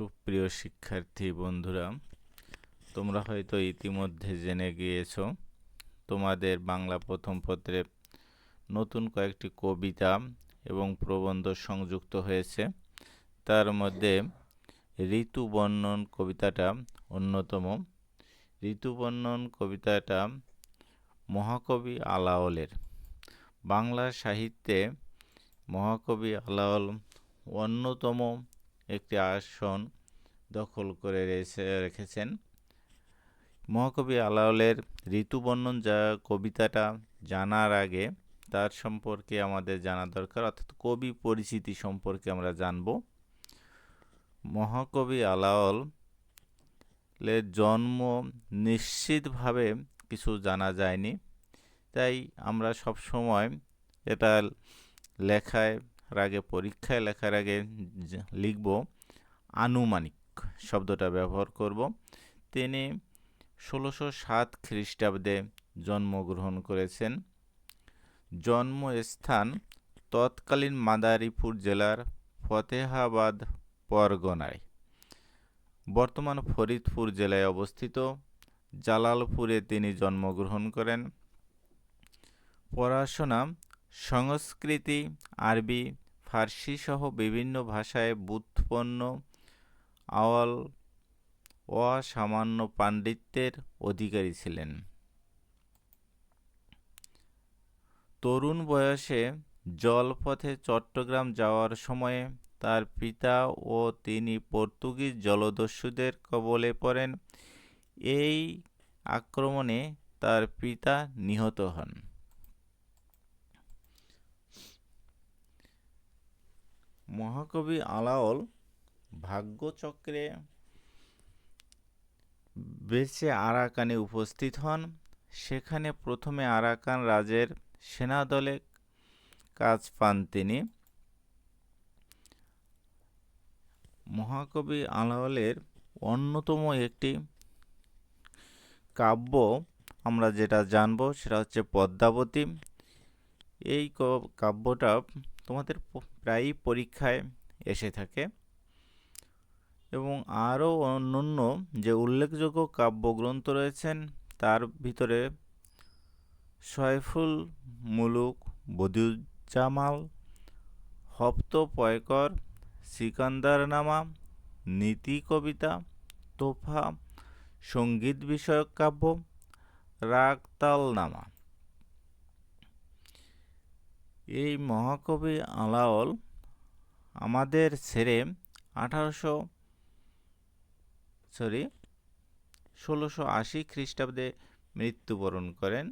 সুপ্রিয় শিক্ষার্থী বন্ধুরা, তোমরা হয়তো ইতিমধ্যে জেনে গিয়েছো, তোমাদের বাংলা প্রথম পত্রে নতুন কয়েকটি কবিতা এবং প্রবন্ধ সংযুক্ত হয়েছে। তার মধ্যে ঋতু বর্ণন কবিতাটা অন্যতম। ঋতু বর্ণন কবিতাটা মহাকবি আলাওলের। বাংলা সাহিত্যে মহাকবি আলাওল অন্যতম একটি আসন দখল করে রেখেছে রেখেছেন। মহাকবি আলাওলের ঋতুবর্ণন যা কবিতাটা জানার আগে তার সম্পর্কে আমাদের জানা দরকার, অর্থাৎ কবি পরিচিতি সম্পর্কে আমরা জানব। মহাকবি আলাওল এর জন্ম নিশ্চিতভাবে কিছু জানা যায়নি, তাই আমরা সব সময় এটা লেখায় আগে পরীক্ষায় লেখার আগে লিখব আনুমানিক শব্দটা ব্যবহার করব। তিনি ষোলোশো সাত খ্রিস্টাব্দে জন্মগ্রহণ করেছেন। জন্মস্থান তৎকালীন মাদারীপুর জেলার ফতেহাবাদ পরগনায়। বর্তমান ফরিদপুর জেলায় অবস্থিত। জালালপুরে তিনি জন্মগ্রহণ করেন। পড়াশোনা সংস্কৃতি, আরবি, ফার্সি সহ বিভিন্ন ভাষায় বুৎপন্ন, আওয়াল অসামান্য পাণ্ডিত্যের অধিকারী ছিলেন। তরুণ বয়সে জলপথে চট্টগ্রাম যাওয়ার সময়ে তার পিতা ও তিনি পর্তুগিজ জলদস্যুদের কবলে পড়েন। এই আক্রমণে তার পিতা নিহত হন। মহাকবি আলাওল ভাগ্যচক্রে বেঁচে আরাকানে উপস্থিত হন। সেখানে প্রথমে আরাকান রাজের সেনাদলে কাজ পান তিনি। মহাকবি আলাওলের অন্যতম একটি কাব্য আমরা যেটা জানব সেটা হচ্ছে পদ্মাবতী। এই কাব্যটা তোমাদের প্রায়ই পরীক্ষায় এসে থাকে। এবং আরও অন্যান্য যে উল্লেখযোগ্য কাব্যগ্রন্থ রয়েছেন, তার ভিতরে সয়ফুল মুলুক বদিউজ্জামাল হপ্ত পয়কর সিকান্দারনামা নীতি কবিতা তোফা, সংগীত বিষয়ক কাব্য, রাগতালনামা। এই মহাকবি আলাওল আমাদের ছেড়ে আঠারোশো সরি ষোলোশো আশি খ্রিস্টাব্দে মৃত্যুবরণ করেন।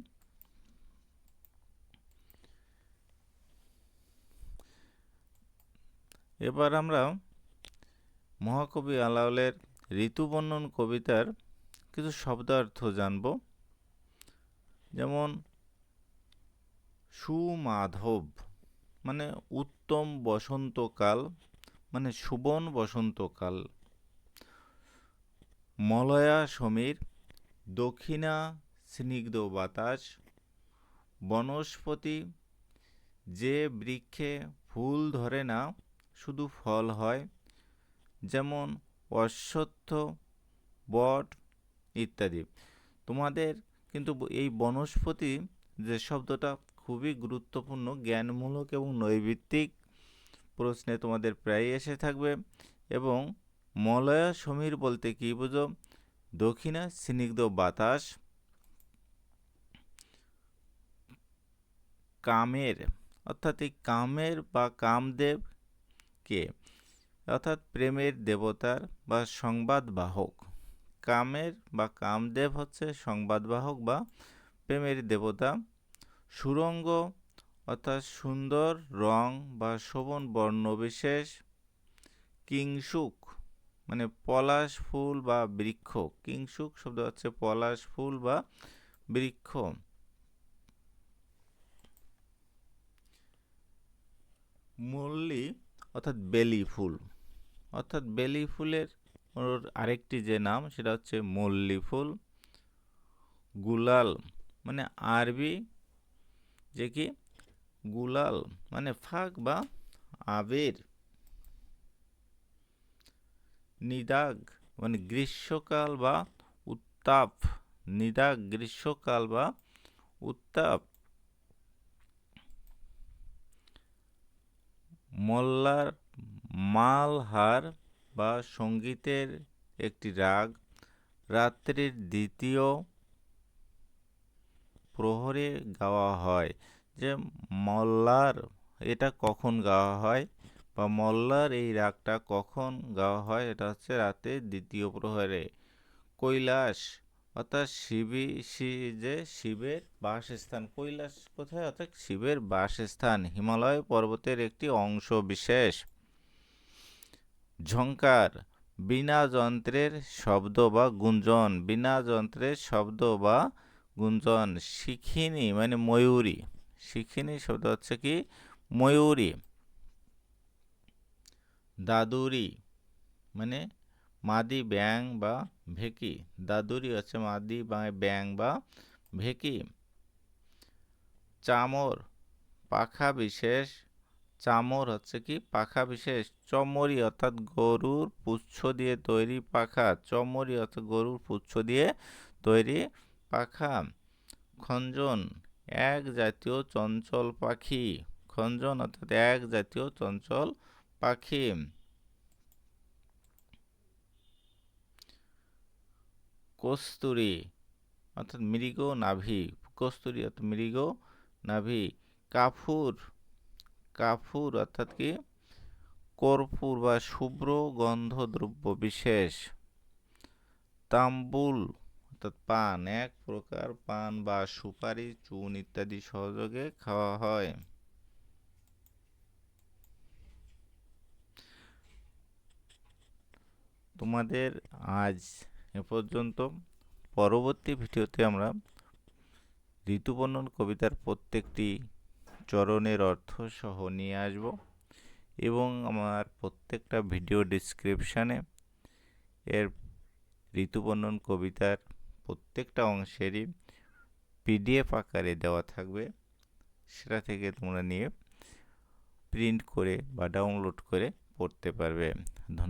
এবার আমরা মহাকবি আলাওলের ঋতুবর্ণন কবিতার কিছু শব্দার্থ জানব। যেমন সুমাধব মানে উত্তম বসন্তকাল মানে সুবন বসন্তকাল। মলয়া সমীর, দক্ষিণা স্নিগ্ধ বাতাস, বনস্পতি যে বৃক্ষে ফুল ধরে না, শুধু ফল হয়, যেমন অশ্বত্থ, বট ইত্যাদি। তোমাদের কিন্তু এই বনস্পতি যে শব্দটা খুবই গুরুত্বপূর্ণ, জ্ঞানমূলক এবং নৈবিত্তিক প্রশ্নে তোমাদের প্রায় এসে থাকবে। এবং মলয়া সমীর বলতে কী বুঝো? দক্ষিণা স্নিগ্ধ বাতাস। কামের, অর্থাৎ এই কামের বা কামদেব কে অর্থাৎ প্রেমের দেবতার বা সংবাদবাহক। কামের বা কামদেব হচ্ছে সংবাদবাহক বা প্রেমের দেবতা। সুরঙ্গ, অর্থাৎ সুন্দর রং বা শোভন বর্ণবিশেষ কিংসুক মানে পলাশ ফুল বা বৃক্ষ। কিংসুক শব্দ হচ্ছে পলাশ ফুল বা বৃক্ষ। মল্লি, অর্থাৎ বেলি ফুল। অর্থাৎ বেলি ফুলের আরেকটি যে নাম, সেটা হচ্ছে মল্লি ফুল। গুলাল মানে আরবি যে কি? গুলাল মানে ফাঁক বা আবির। নিদাগ মানে গ্রীষ্মকাল বা উত্তাপ। নিদাগ, গ্রীষ্মকাল বা উত্তাপ। মল্লার মালহার বা সঙ্গীতের একটি রাগ। রাত্রির দ্বিতীয় প্রহরে গাওয়া হয় যে মল্লার এটা কখন গাওয়া হয় বা মল্লার এই রাগটা কখন গাওয়া হয় এটা হচ্ছে রাতে দ্বিতীয় প্রহরে। কৈলাস, অর্থাৎ শিবি যে শিবের বাসস্থান, কৈলাস কোথায়? অর্থাৎ শিবের বাসস্থান, হিমালয় পর্বতের একটি অংশ বিশেষ। ঝঙ্কার বিনা যন্ত্রের শব্দ বা গুঞ্জন, বিনা যন্ত্রের শব্দ বা গুঞ্জন, শিখিনি মানে ময়ূরী। শিখিনি শব্দ হচ্ছে কি? ময়ূরী। দাদুরি মানে মাদি ব্যাং বা ভেকি। দাদুরি হচ্ছে মাদি বা ব্যাং বা ভেকি। চামর, পাখা বিশেষ। চামর হচ্ছে কি? পাখা বিশেষ। চমরি অর্থাৎ গরুর পুচ্ছ দিয়ে তৈরি পাখা। চমরি অর্থাৎ গরুর পুচ্ছ দিয়ে তৈরি পাখা, খঞ্জন, এক জাতীয় চঞ্চল পাখি, খঞ্জন অর্থাৎ এক জাতীয় চঞ্চল পাখি। কস্তুরী অর্থাৎ মৃগ নাভি, কস্তুরী অর্থাৎ মৃগ নাভি। কাফুর কাফুর অর্থাৎ কি? কর্পূর বা শুভ্র গন্ধদ্রব্য বিশেষ। তাম্বুল অর্থাৎ পান, এক প্রকার পান বা সুপারি, চুন ইত্যাদি সহযোগে খাওয়া হয়। তোমাদের আজ এ পর্যন্ত। পরবর্তী ভিডিওতে আমরা ঋতুবর্ণন কবিতার প্রত্যেকটি চরণের অর্থ সহ নিয়ে আসব এবং আমার প্রত্যেকটা ভিডিও ডিসক্রিপশানে এর ঋতুবর্ণন কবিতার প্রত্যেকটা অংশেরই পিডিএফ আকারে দেওয়া থাকবে। সেটা থেকে তোমরা নিয়ে প্রিন্ট করে বা ডাউনলোড করে পড়তে পারবে। ধন্যবাদ।